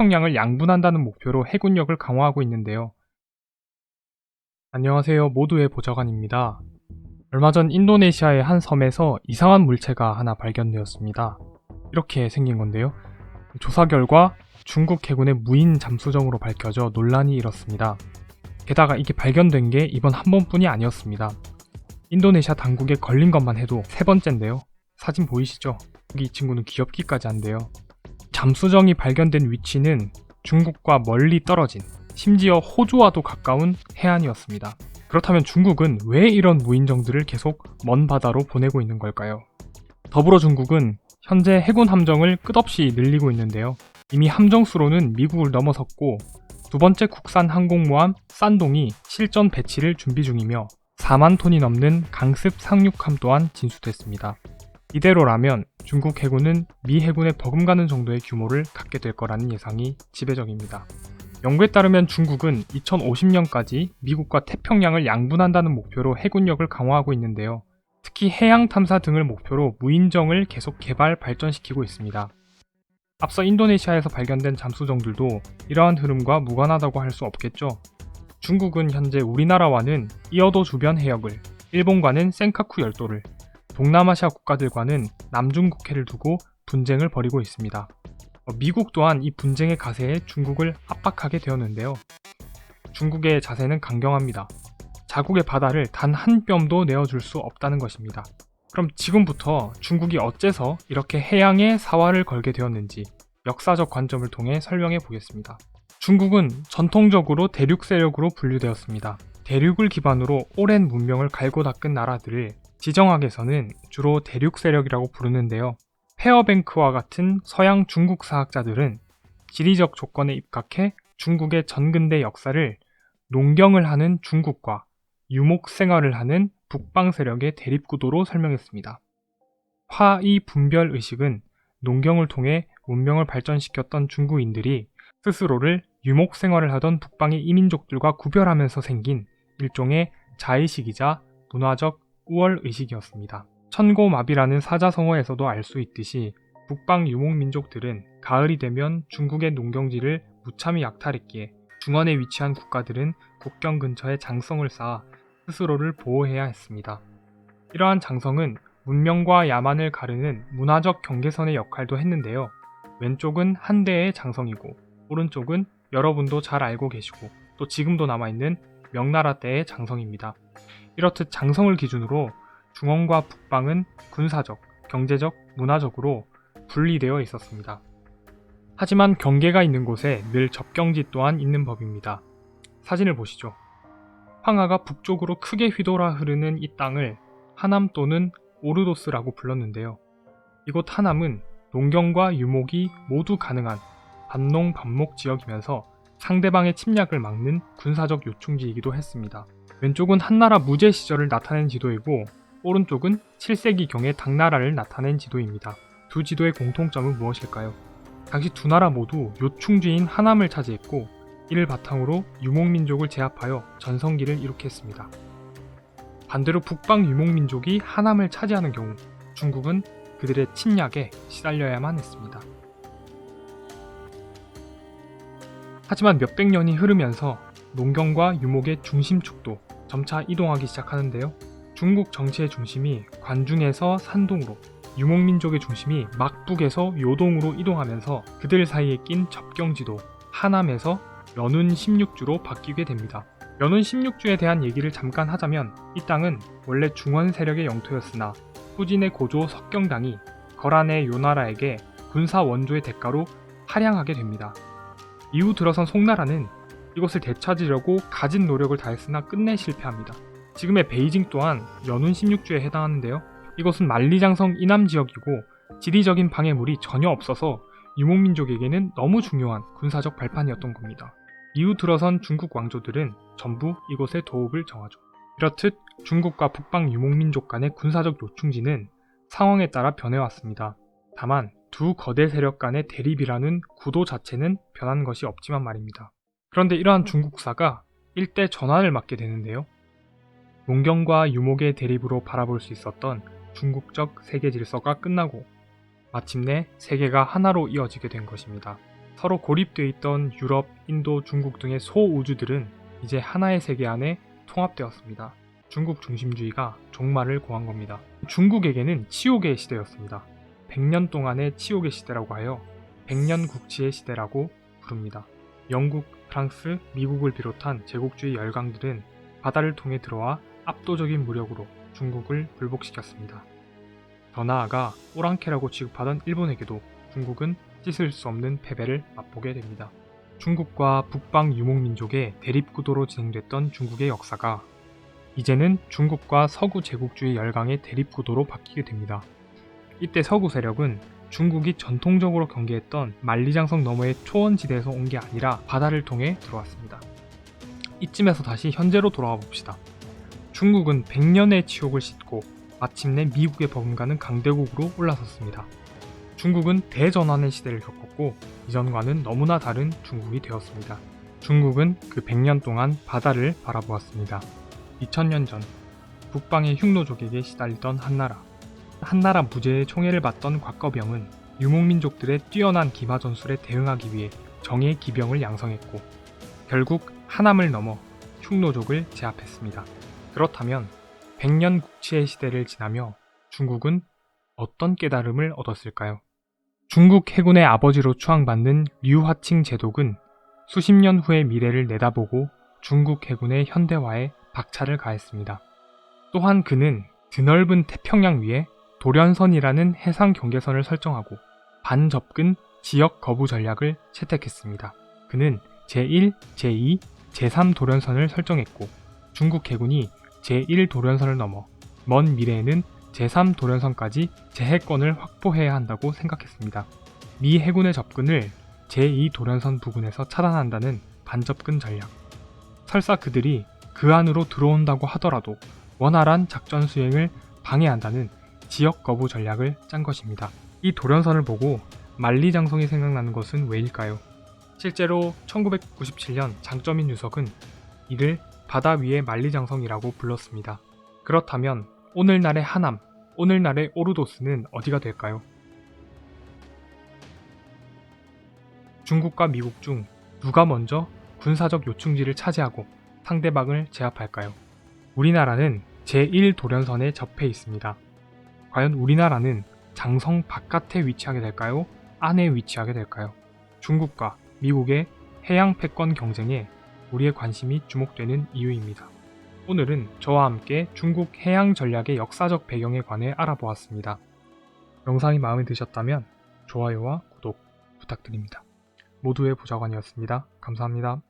태평양을 양분한다는 목표로 해군력을 강화하고 있는데요. 안녕하세요. 모두의 보좌관입니다. 얼마 전 인도네시아의 한 섬에서 이상한 물체가 하나 발견되었습니다. 이렇게 생긴 건데요. 조사 결과 중국 해군의 무인 잠수정으로 밝혀져 논란이 일었습니다. 게다가 이게 발견된 게 이번 한 번뿐이 아니었습니다. 인도네시아 당국에 걸린 것만 해도 세 번째인데요. 사진 보이시죠? 여기 이 친구는 귀엽기까지 한데요. 잠수정이 발견된 위치는 중국과 멀리 떨어진 심지어 호주와도 가까운 해안이었습니다. 그렇다면 중국은 왜 이런 무인정들을 계속 먼 바다로 보내고 있는 걸까요? 더불어 중국은 현재 해군 함정을 끝없이 늘리고 있는데요. 이미 함정 수로는 미국을 넘어섰고 두 번째 국산 항공모함 싼동이 실전 배치를 준비 중이며 4만 톤이 넘는 강습 상륙함 또한 진수됐습니다. 이대로라면 중국 해군은 미 해군에 버금가는 정도의 규모를 갖게 될 거라는 예상이 지배적입니다. 연구에 따르면 중국은 2050년까지 미국과 태평양을 양분한다는 목표로 해군력을 강화하고 있는데요. 특히 해양 탐사 등을 목표로 무인정을 계속 개발 발전시키고 있습니다. 앞서 인도네시아에서 발견된 잠수정들도 이러한 흐름과 무관하다고 할 수 없겠죠. 중국은 현재 우리나라와는 이어도 주변 해역을, 일본과는 센카쿠 열도를, 동남아시아 국가들과는 남중국해를 두고 분쟁을 벌이고 있습니다. 어, 미국 또한 이 분쟁의 가세에 중국을 압박하게 되었는데요. 중국의 자세는 강경합니다. 자국의 바다를 단 한 뼘도 내어줄 수 없다는 것입니다. 그럼 지금부터 중국이 어째서 이렇게 해양에 사활을 걸게 되었는지 역사적 관점을 통해 설명해 보겠습니다. 중국은 전통적으로 대륙 세력으로 분류되었습니다. 대륙을 기반으로 오랜 문명을 갈고 닦은 나라들을 지정학에서는 주로 대륙 세력이라고 부르는데요. 페어뱅크와 같은 서양 중국 사학자들은 지리적 조건에 입각해 중국의 전근대 역사를 농경을 하는 중국과 유목 생활을 하는 북방 세력의 대립구도로 설명했습니다. 화이 분별 의식은 농경을 통해 문명을 발전시켰던 중국인들이 스스로를 유목 생활을 하던 북방의 이민족들과 구별하면서 생긴 일종의 자의식이자 문화적 우월 의식이었습니다. 천고마비라는 사자성어에서도 알 수 있듯이 북방 유목민족들은 가을이 되면 중국의 농경지를 무참히 약탈했기에 중원에 위치한 국가들은 국경 근처에 장성을 쌓아 스스로를 보호해야 했습니다. 이러한 장성은 문명과 야만을 가르는 문화적 경계선의 역할도 했는데요. 왼쪽은 한 대의 장성이고 오른쪽은 여러분도 잘 알고 계시고 또 지금도 남아있는 명나라 때의 장성입니다. 이렇듯 장성을 기준으로 중원과 북방은 군사적, 경제적, 문화적으로 분리되어 있었습니다. 하지만 경계가 있는 곳에 늘 접경지 또한 있는 법입니다. 사진을 보시죠. 황하가 북쪽으로 크게 휘돌아 흐르는 이 땅을 하남 또는 오르도스라고 불렀는데요. 이곳 하남은 농경과 유목이 모두 가능한 반농 반목 지역이면서 상대방의 침략을 막는 군사적 요충지이기도 했습니다. 왼쪽은 한나라 무제 시절을 나타낸 지도이고 오른쪽은 7세기경의 당나라를 나타낸 지도입니다. 두 지도의 공통점은 무엇일까요? 당시 두 나라 모두 요충지인 하남을 차지했고 이를 바탕으로 유목민족을 제압하여 전성기를 이룩했습니다. 반대로 북방 유목민족이 하남을 차지하는 경우 중국은 그들의 침략에 시달려야만 했습니다. 하지만 몇백 년이 흐르면서 농경과 유목의 중심축도 점차 이동하기 시작하는데요. 중국 정치의 중심이 관중에서 산동으로, 유목민족의 중심이 막북에서 요동으로 이동하면서 그들 사이에 낀 접경지도 하남에서 연운 16주로 바뀌게 됩니다. 연운 16주에 대한 얘기를 잠깐 하자면 이 땅은 원래 중원 세력의 영토였으나 후진의 고조 석경당이 거란의 요나라에게 군사 원조의 대가로 할양하게 됩니다. 이후 들어선 송나라는 이것을 되찾으려고 가진 노력을 다했으나 끝내 실패합니다. 지금의 베이징 또한 연운 16주에 해당하는데요. 이것은 만리장성 이남 지역이고 지리적인 방해물이 전혀 없어서 유목민족에게는 너무 중요한 군사적 발판이었던 겁니다. 이후 들어선 중국 왕조들은 전부 이곳에 도읍을 정하죠. 이렇듯 중국과 북방 유목민족 간의 군사적 요충지는 상황에 따라 변해왔습니다. 다만 두 거대 세력 간의 대립이라는 구도 자체는 변한 것이 없지만 말입니다. 그런데 이러한 중국사가 일대 전환을 맞게 되는데요. 농경과 유목의 대립으로 바라볼 수 있었던 중국적 세계 질서가 끝나고 마침내 세계가 하나로 이어지게 된 것입니다. 서로 고립되어 있던 유럽, 인도, 중국 등의 소우주들은 이제 하나의 세계 안에 통합되었습니다. 중국 중심주의가 종말을 고한 겁니다. 중국에게는 치욕의 시대였습니다. 100년 동안의 치욕의 시대라고 하여 100년 국치의 시대라고 부릅니다. 영국, 프랑스, 미국을 비롯한 제국주의 열강들은 바다를 통해 들어와 압도적인 무력으로 중국을 불복시켰습니다. 더 나아가 오랑캐라고 취급하던 일본에게도 중국은 씻을 수 없는 패배를 맛보게 됩니다. 중국과 북방 유목민족의 대립구도로 진행됐던 중국의 역사가 이제는 중국과 서구 제국주의 열강의 대립구도로 바뀌게 됩니다. 이때 서구 세력은 중국이 전통적으로 경계했던 만리장성 너머의 초원지대에서 온 게 아니라 바다를 통해 들어왔습니다. 이쯤에서 다시 현재로 돌아와 봅시다. 중국은 100년의 치욕을 씻고 마침내 미국에 버금가는 강대국으로 올라섰습니다. 중국은 대전환의 시대를 겪었고 이전과는 너무나 다른 중국이 되었습니다. 중국은 그 100년 동안 바다를 바라보았습니다. 2000년 전 북방의 흉노족에게 시달리던 한나라. 한나라 무제의 총애를 받던 곽거병은 유목민족들의 뛰어난 기마 전술에 대응하기 위해 정의 기병을 양성했고 결국 하남을 넘어 흉노족을 제압했습니다. 그렇다면 100년 국치의 시대를 지나며 중국은 어떤 깨달음을 얻었을까요? 중국 해군의 아버지로 추앙받는 류화칭 제독은 수십 년 후의 미래를 내다보고 중국 해군의 현대화에 박차를 가했습니다. 또한 그는 드넓은 태평양 위에 도련선이라는 해상 경계선을 설정하고 반접근 지역 거부 전략을 채택했습니다. 그는 제1, 제2, 제3 도련선을 설정했고 중국 해군이 제1 도련선을 넘어 먼 미래에는 제3 도련선까지 제해권을 확보해야 한다고 생각했습니다. 미 해군의 접근을 제2 도련선 부근에서 차단한다는 반접근 전략. 설사 그들이 그 안으로 들어온다고 하더라도 원활한 작전 수행을 방해한다는 지역 거부 전략을 짠 것입니다. 이 도련선을 보고 만리장성이 생각나는 것은 왜일까요? 실제로 1997년 장점인 유석은 이를 바다 위의 만리장성이라고 불렀습니다. 그렇다면 오늘날의 하남, 오늘날의 오르도스는 어디가 될까요? 중국과 미국 중 누가 먼저 군사적 요충지를 차지하고 상대방을 제압할까요? 우리나라는 제1 도련선에 접해 있습니다. 과연 우리나라는 장성 바깥에 위치하게 될까요? 안에 위치하게 될까요? 중국과 미국의 해양 패권 경쟁에 우리의 관심이 주목되는 이유입니다. 오늘은 저와 함께 중국 해양 전략의 역사적 배경에 관해 알아보았습니다. 영상이 마음에 드셨다면 좋아요와 구독 부탁드립니다. 모두의 보좌관이었습니다. 감사합니다.